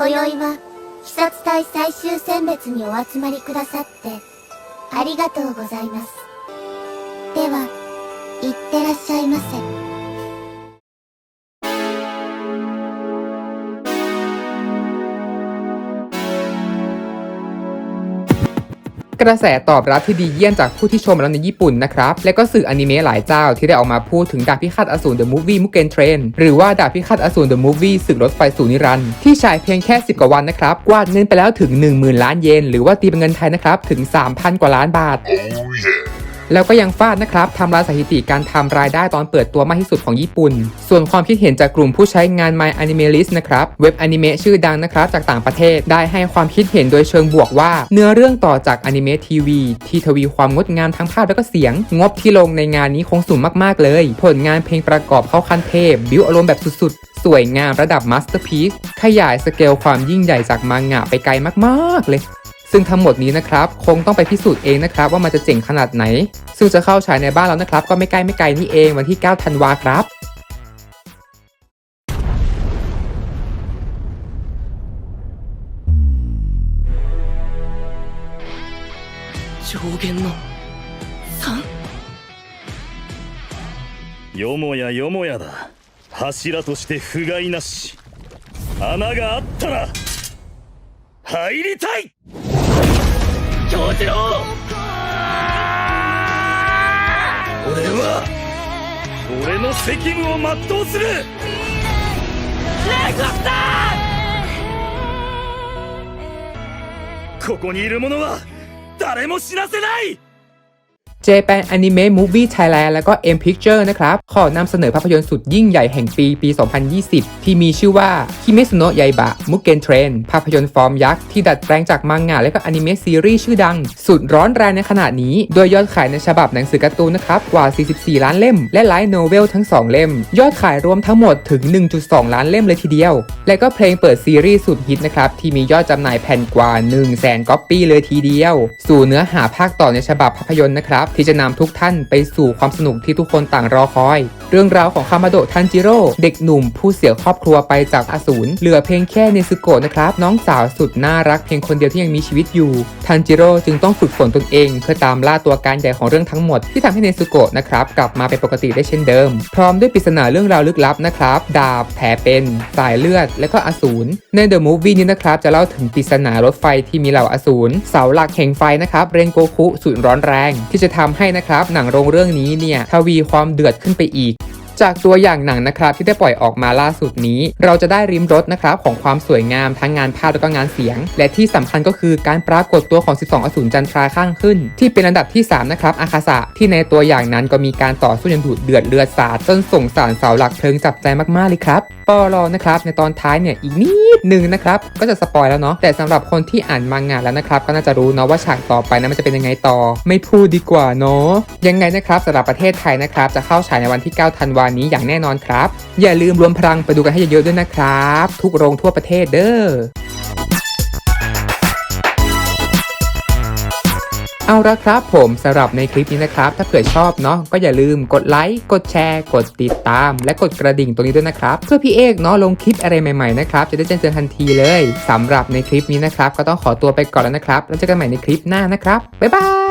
今宵は、鬼殺隊最終選別にお集まりくださって、ありがとうございます。では、いってらっしゃいませ。 กระแสตอบรับที่ดีเยี่ยมจากผู้ที่ชมแล้วในญี่ปุ่นนะครับ และก็สื่ออนิเมะหลายเจ้าที่ได้ออกมาพูดถึงดาบพิฆาตอสูร The Movie Mugen Train หรือว่าดาบพิฆาตอสูร The Movie ศึกรถไฟสู่นิรันดร์ที่ฉายเพียงแค่ 10 กว่าวันนะครับ กวาดเงินไปแล้วถึง 10,000 ล้านเยน หรือว่าตีเป็นเงินไทยนะครับ ถึง 3,000 กว่าล้านบาท แล้วก็ยังฟาดนะครับทำลายสถิติการทำรายได้ตอนเปิดตัวมากที่สุดของญี่ปุ่น ส่วนความคิดเห็นจากกลุ่มผู้ใช้งาน My Anime List นะครับ เว็บอนิเมะชื่อดังนะครับจากต่างประเทศ ได้ให้ความคิดเห็นโดยเชิงบวกว่า เนื้อเรื่องต่อจากอนิเมะทีวีที่ทวีความงดงามทั้งภาพและก็เสียง งบที่ลงในงานนี้คงสูงมากๆเลย ผลงานเพลงประกอบเข้าขั้นเทพ บิวอารมณ์แบบสุดๆ สวยงามระดับมาสเตอร์พีซขยายสเกลความยิ่งใหญ่จากมังงะไปไกลมากๆเลย ซึ่งทั้งหมดนี้นะครับ คงต้องไปพิสูจน์เองนะครับ ว่ามันจะเจ๋งขนาดไหน ซึ่งจะเข้าฉายในบ้านแล้วนะครับ ก็ไม่ใกล้ไม่ไกลนี่เองวันที่ 9 ธันวาครับ 上限の 3? よもやよもやだ柱として不甲斐なし穴があったら 入りたい！京次郎俺は俺の責務を全うする！ここにいる者は誰も死なせない Japan Anime Movie Thailand แล้วก็ M Picture นะครับ ขอนำเสนอภาพยนตร์สุดยิ่งใหญ่แห่งปีปี 2020 ที่มีชื่อว่า Kimetsu no Yaiba Mugen Train ภาพยนตร์ฟอร์มยักษ์ที่ดัดแปลงจากมังงะและก็อนิเมะซีรีส์ชื่อดัง สุดร้อนแรงในขณะนี้ โดยยอดขายในฉบับหนังสือการ์ตูนนะครับ กว่า 44 ล้านเล่ม และไลท์โนเวลทั้ง 2 เล่ม ยอดขายรวมทั้งหมดถึง 1.2 ล้านเล่มเลยทีเดียว และก็เพลงเปิดซีรีส์สุดฮิตนะครับที่มียอดจำหน่ายแผ่นกว่า 1 0 0 0 0แสนก๊อปปี้เลยทีเดียว สู่เนื้อหาภาคต่อในฉบับภาพยนตร์นะครับที่จะนำทุกท่านไปสู่ความสนุกที่ทุกคนต่างรอคอย เรื่องราวของคามาโดะทันจิโร่เด็กหนุ่มผู้เสียครอบครัวไปจากอสูรเหลือเพียงแค่เนซึโกะนะครับน้องสาวสุดน่ารักเพียงคนเดียวที่ยังมีชีวิตอยู่ ทันจิโร่จึงต้องฝึกฝนตนเอง เพื่อตามล่าตัวการใหญ่ของเรื่องทั้งหมดที่ทำให้เนซึโกะนะครับกลับมาเป็นปกติได้เช่นเดิม พร้อมด้วยปริศนาเรื่องราวลึกลับนะครับ ดาบ แผลเป็น สายเลือด และก็อสูรในเดอะมูฟวี่นี้นะครับจะเล่าถึงปริศนารถไฟที่มีเหล่าอสูรเสาหลักแห่งไฟนะครับเรนโกคุสุดร้อนแรง ที่จะทำให้นะครับหนังโรงเรื่องนี้เนี่ยทวีความเดือดขึ้นไปอีก จากตัวอย่างหนังนะครับที่ได้ปล่อยออกมาล่าสุดนี้ เราจะได้ริมรสนะครับของความสวยงามทั้งงานภาพและก็งานเสียง และที่สำคัญก็คือการปรากฏตัวของ 12 อสูรจันทราข้างขึ้น ที่เป็นอันดับที่ 3 นะครับอาคาสะที่ในตัวอย่างนั้นก็มีการต่อสู้อย่างดุเดือดเลือดสาดจนส่งสารเสาหลักเพลิงจับใจมากๆเลยครับปอรอนะครับในตอนท้ายเนี่ยอีกนิดหนึ่งนะครับก็จะสปอยแล้วเนาะแต่สำหรับคนที่อ่านมังงะแล้วนะครับก็น่าจะรู้เนาะว่าฉากต่อไปนั้นมันจะเป็นยังไงต่อ ไม่พูดดีกว่าเนาะยังไงนะครับสำหรับประเทศไทยนะครับจะเข้าฉายในวันที่ 9 ธันวานี้อย่างแน่นอนครับ อย่าลืมรวมพลังไปดูกันให้เยอะๆด้วยนะครับ ทุกโรงทั่วประเทศเด้อเอาละครับผมสำหรับในคลิปนี้นะครับ ถ้าเผื่อชอบเนาะก็อย่าลืมกดไลค์กดแชร์ กดติดตาม และกดกระดิ่งตรงนี้ด้วยนะครับ เพื่อพี่เอกเนาะลงคลิปอะไรใหม่ๆนะครับจะได้แจ้งเตือนทันทีเลยสำหรับในคลิปนี้นะครับ ก็ต้องขอตัวไปก่อนแล้วนะครับแล้วเจอกันใหม่ในคลิปหน้านะครับบ๊ายบาย